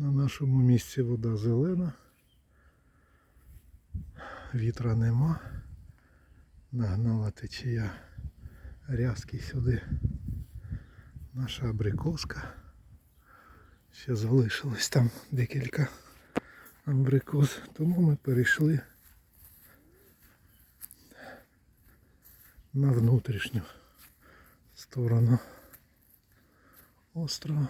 На нашому місці вода зелена. Вітра нема. Нагнала течія рязки сюди. Наша абрикоска. Ще залишилось там декілька абрикос. Тому ми перейшли на внутрішню сторону острова.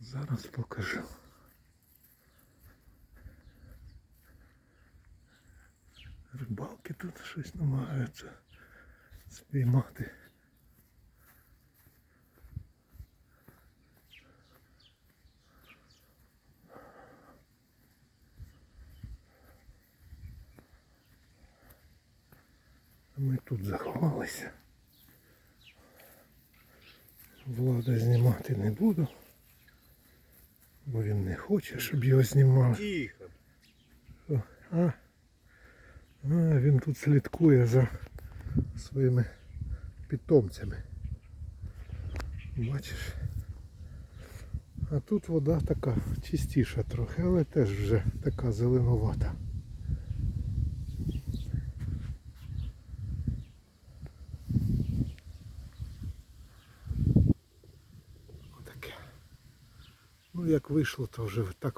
Зараз покажу. Рибалки тут щось намагаються спіймати. Ми тут заховалися. Влада знімати не буду, бо він не хоче, щоб його знімали. Тихо. А, а він тут слідкує за своїми питомцями. Бачиш? А тут вода така чистіша трохи, але теж вже така зеленувата. Ну як вийшло, то вже так